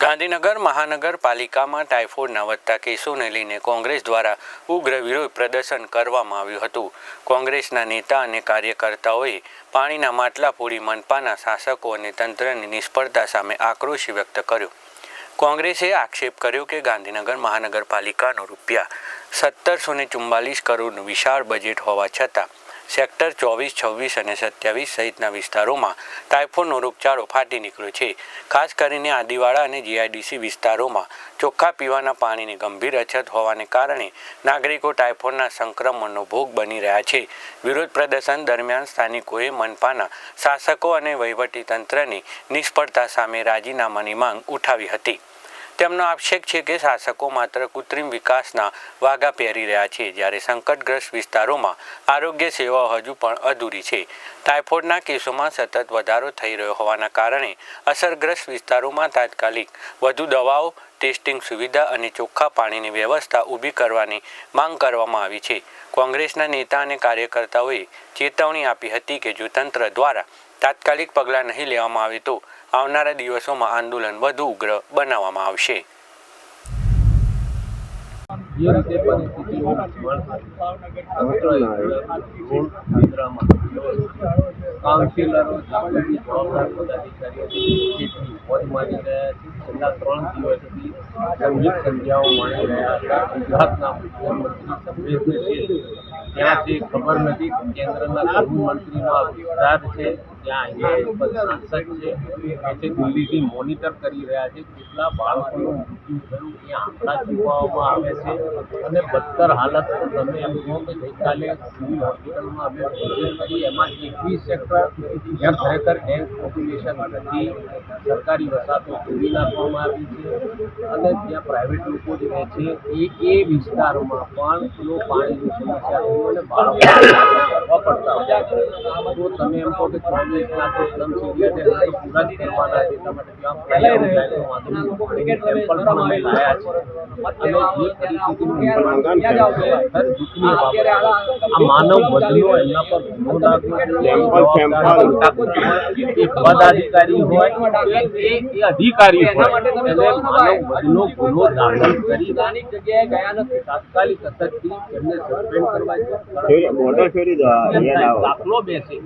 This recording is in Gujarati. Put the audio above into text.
ગાંધીનગર મહાનગરપાલિકામાં ટાઇફોઇડના વધતા કેસોને લઈને કોંગ્રેસ દ્વારા ઉગ્ર વિરોધ પ્રદર્શન કરવામાં આવ્યું હતું. કોંગ્રેસના નેતા અને કાર્યકર્તાઓએ પાણીના માટલા પૂરી મનપાના શાસકો અને તંત્રની નિષ્ફળતા સામે આક્રોશ વ્યક્ત કર્યો. કોંગ્રેસે આક્ષેપ કર્યો કે ગાંધીનગર મહાનગરપાલિકાનો રૂપિયા સત્તરસો ને કરોડનું વિશાળ બજેટ હોવા છતાં સેક્ટર ચોવીસ, છવ્વીસ અને સત્યાવીસ સહિતના વિસ્તારોમાં ટાઇફોનનો રોગચાળો ફાટી નીકળ્યો છે. ખાસ કરીને આદિવાડા અને જીઆઈડીસી વિસ્તારોમાં ચોખ્ખા પીવાના પાણીની ગંભીર અછત હોવાને કારણે નાગરિકો ટાઇફોનના સંક્રમણનો ભોગ બની રહ્યા છે. વિરોધ પ્રદર્શન દરમિયાન સ્થાનિકોએ મનપાના શાસકો અને વહીવટીતંત્રની નિષ્ફળતા સામે રાજીનામાની માંગ ઉઠાવી હતી. તેમનો આક્ષેપ છે કે શાસકો માત્ર કૃત્રિમ વિકાસના વાગા પહેરી રહ્યા છે, જ્યારે સંકટગ્રસ્ત વિસ્તારોમાં આરોગ્ય સેવાઓ હજુ પણ અધૂરી છે. ટાઇફોઇડના કેસોમાં સતત વધારો થઈ રહ્યો હોવાના કારણે અસરગ્રસ્ત વિસ્તારોમાં તાત્કાલિક વધુ દવાઓ, ટેસ્ટિંગ સુવિધા અને ચોખ્ખા પાણીની વ્યવસ્થા ઊભી કરવાની માંગ કરવામાં આવી છે. કોંગ્રેસના નેતા અને કાર્યકર્તાઓએ ચેતવણી આપી હતી કે જો તંત્ર દ્વારા તાત્કાલિક પગલાં નહીં લેવામાં આવે તો આવનારા દિવસોમાં આંદોલન વધુ ઉગ્ર બનાવવામાં આવશે. કાઉન્સિલરો જાગૃતિ જવાબદાર પદાધિકારીઓ જેટલી મોજ મારી છેલ્લા ત્રણ દિવસથી સંગીત સંધ્યાઓ માણી રહ્યા હતા ગુજરાતના મુખ્યમંત્રી સંવેદનશીલ ત્યાં જે ખબર નથી કેન્દ્રના ગૃહમંત્રીમાં વિસ્તાર છે. ત્યાં અહીંયા સાંસદ છે. જે દિલ્હીથી મોનિટર કરી રહ્યા છે કેટલા બાળકોનું મૃત્યુ થયું એ આંકડા જોવામાં આવે છે. અને બદતર હાલત તમે એમ કહો કે ગઈકાલે સિવિલ હોસ્પિટલમાં અમે વિઝિટ કરી એમાં એકવીસ સેક્ટર જ્યાં ખરેખર ડેન્સ પોપ્યુલેશન નથી. સરકારી વસાતો તોડી નાખવામાં આવી છે અને ત્યાં પ્રાઇવેટ લોકો જ રહે છે. એ એ વિસ્તારોમાં પણ લો પાણીની સમસ્યા અને બાળકો કરવા પડતા. તો તમે એમ કહો કે માનવ વધનો એમના પર ગુનો પદાધિકારી હોય એ એ અધિકારી હોય. એને માનવ ગુનો દાખલ કરી તાત્કાલિક અસરથી એમને સસ્પેન્ડ કરવા. દાખલો બેસે.